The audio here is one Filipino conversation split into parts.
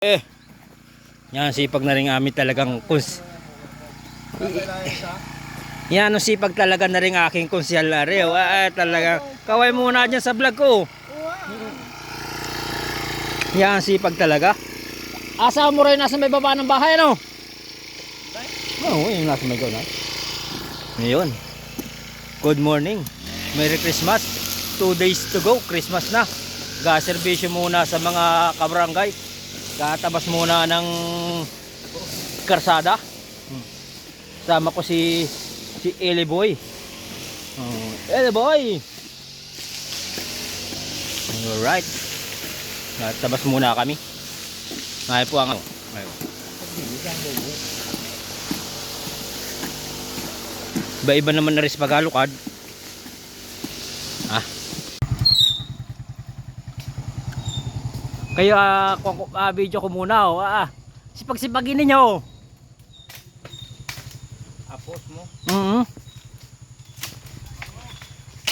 Eh, yan sipag na rin amin talagang kus... Yan ang sipag talaga na rin aking konsyal Areo. Ah, talaga. Kaway muna dyan sa vlog ko. Yan ang sipag talaga. Asa mo rin nasa may baba ng bahay ano? Oo, oh, yung nasa may gawin. Ngayon. Good morning. Merry Christmas. Two days to go. Christmas na. Ga-servisyo muna sa mga kabarangay. Katabas muna ng karsada. Hmm. Sama ko si si Eli Boy. Oh, Eli Boy. Alright. Tabas muna kami. Ngayon po ang Ngayon. Iba-iba naman na rin sa Pagalukad. Ah. Kayo ah, ku- ah, video ko muna oh. Ah. Sipag-sipagin ninyo. Apos mo. Mhm.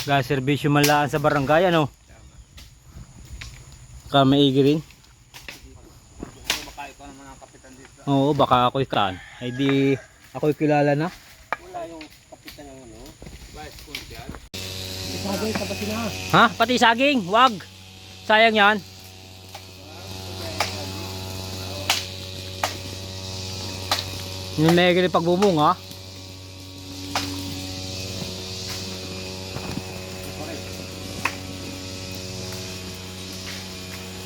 Gas servisyo man lang sa barangay ano. Rin. Mga kapitan dito. Oo, baka ako'y kan. Ay di ako'y kilala na. Wala yung kapitan ng ano. Vice Consul. Ha? Pati saging? Wag. Sayang yan. Yung mega rin pagbumunga.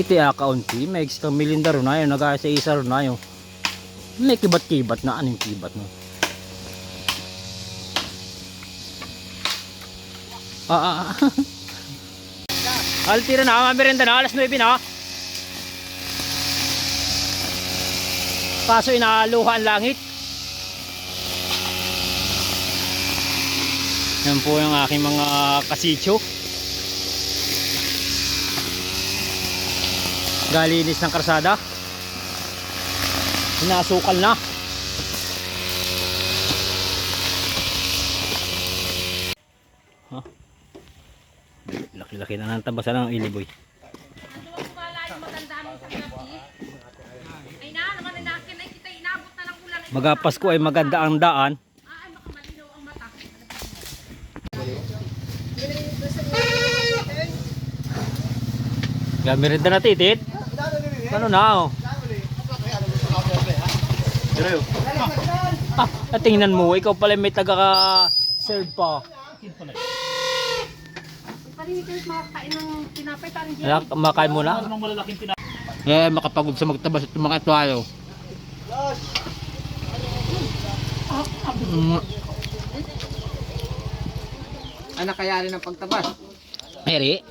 Iti ya kaunti, may extra milinda rin na yun, nag-aasa isa rin na yun. May kibat-kibat na, anong kibat no? Ah, ah, ah. Altira na, mamerenda na, alas 9 na. Kaso inaaluha ang langit. Yan po yung aking mga kasitso. Galinis ng karsada. Inasukal na. Laki-laki na ng tabasan ng iliboy. Magapas ko ay maganda ang daan. ay baka malinaw ang mata. Gamirin na titit. Ano na oh? Ah, ah, tingnan mo, ikaw pala may taga serve pa. Anak, makain mo na. Eh, makapagod sa magtabas at mga. Mm, Ano kaya rin ang pagtabas? Eri,